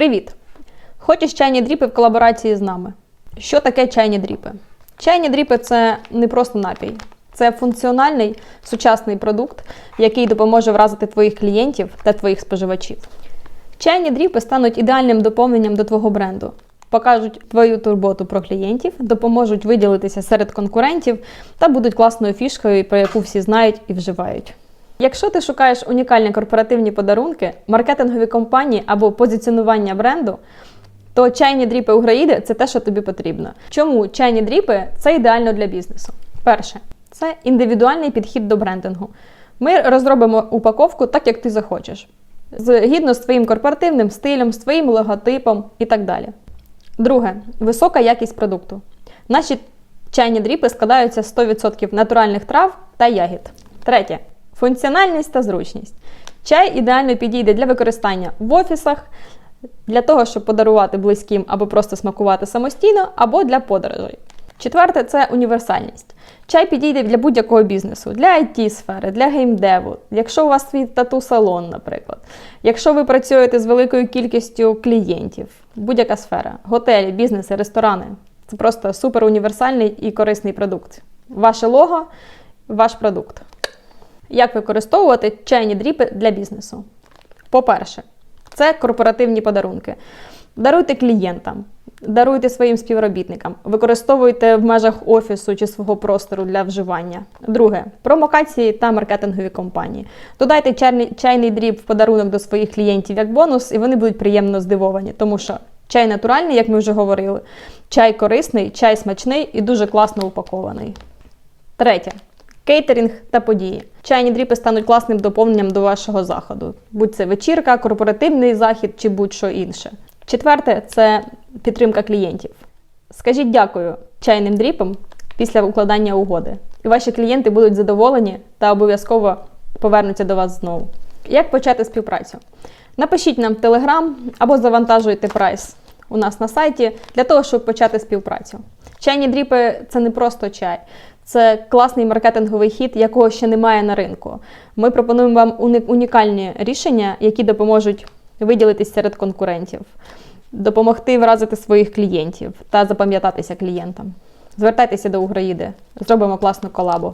Привіт! Хочеш чайні дріпи в колаборації з нами? Що таке чайні дріпи? Чайні дріпи це не просто напій, це функціональний сучасний продукт, який допоможе вразити твоїх клієнтів та твоїх споживачів. Чайні дріпи стануть ідеальним доповненням до твого бренду, покажуть твою турботу про клієнтів, допоможуть виділитися серед конкурентів та будуть класною фішкою, про яку всі знають і вживають. Якщо ти шукаєш унікальні корпоративні подарунки, маркетингові компанії або позиціонування бренду, то чайні дріпи Уграїди це те, що тобі потрібно. Чому чайні дріпи це ідеально для бізнесу? Перше, це індивідуальний підхід до брендингу. Ми розробимо упаковку так, як ти захочеш, згідно з твоїм корпоративним стилем, з твоїм логотипом і так далі. Друге висока якість продукту. Наші чайні дріпи складаються з 100% натуральних трав та ягід. Третє функціональність та зручність. Чай ідеально підійде для використання в офісах, для того, щоб подарувати близьким або просто смакувати самостійно, або для подорожей. Четверте це універсальність. Чай підійде для будь-якого бізнесу, для it сфери для геймдеву, якщо у вас свій тату-салон, наприклад, якщо ви працюєте з великою кількістю клієнтів, будь-яка сфера, готелі, бізнеси, ресторани. Це просто супер універсальний і корисний продукт. Ваше лого, ваш продукт. Як використовувати чайні дріпи для бізнесу? По-перше, це корпоративні подарунки. Даруйте клієнтам, даруйте своїм співробітникам, використовуйте в межах офісу чи свого простору для вживання. Друге промокації та маркетингові компанії. Додайте чайний, дріб в подарунок до своїх клієнтів як бонус, і вони будуть приємно здивовані, тому що чай натуральний, як ми вже говорили, чай корисний, чай смачний і дуже класно упакований. Третє. Кейтерінг та події. Чайні дріпи стануть класним доповненням до вашого заходу, будь це вечірка, корпоративний захід чи будь-що інше. Четверте це підтримка клієнтів. Скажіть дякую чайним дріпам після укладання угоди, і ваші клієнти будуть задоволені та обов'язково повернуться до вас знову. Як почати співпрацю? Напишіть нам в Telegram або завантажуйте прайс у нас на сайті для того, щоб почати співпрацю. Чайні дріпи це не просто чай, це класний маркетинговий хід, якого ще немає на ринку. Ми пропонуємо вам унікальні рішення, які допоможуть виділитись серед конкурентів, допомогти вразити своїх клієнтів та запам'ятатися клієнтам. Звертайтеся до Уграїди, зробимо класну колабу.